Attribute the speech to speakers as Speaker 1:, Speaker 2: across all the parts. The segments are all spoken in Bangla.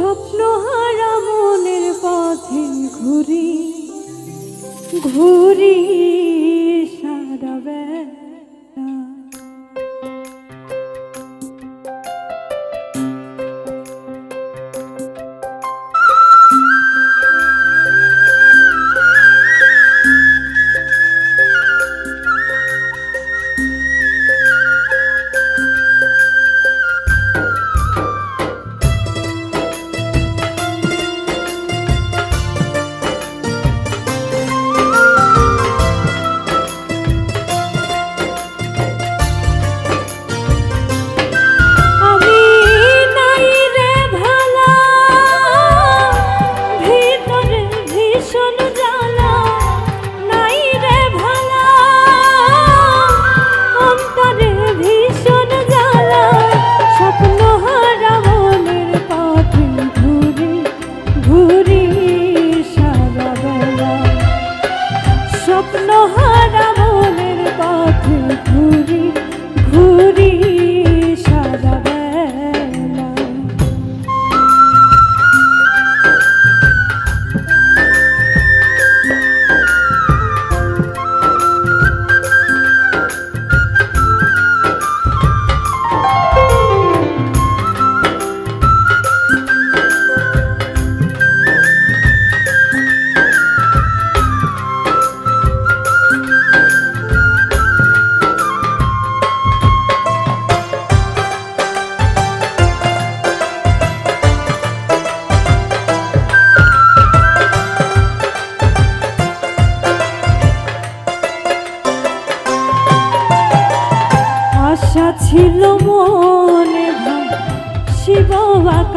Speaker 1: স্বপ্ন হারা মনের পথে ঘুরি ঘুরি সারা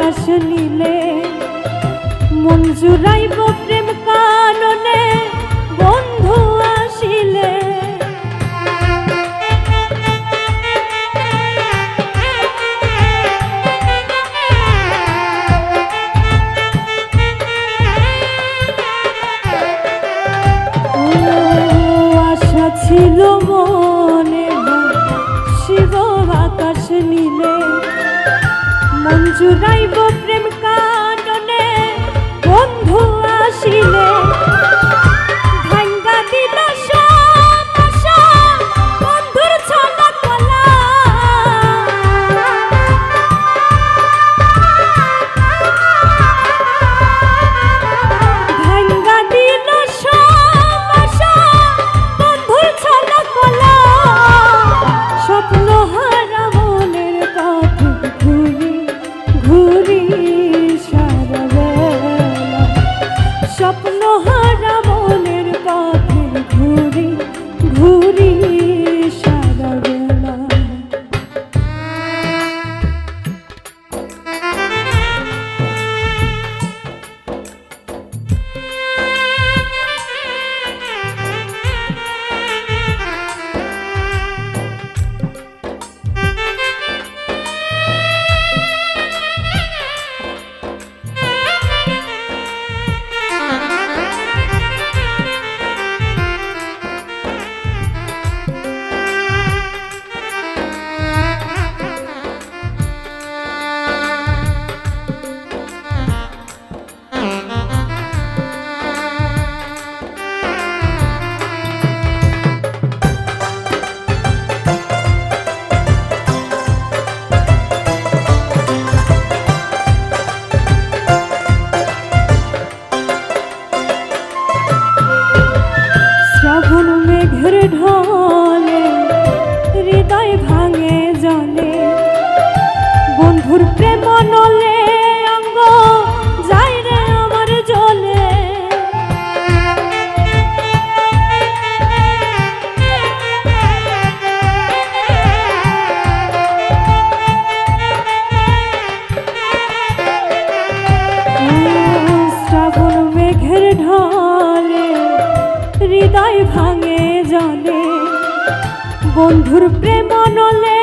Speaker 1: বাতাস নিলে মন জুড়াইব প্রেম কাননে বন্ধু আসিলে। ছিল মনে শিব আকাশ নিলে মন জুড়াইব প্রেম বন্ধুর প্রেম নলে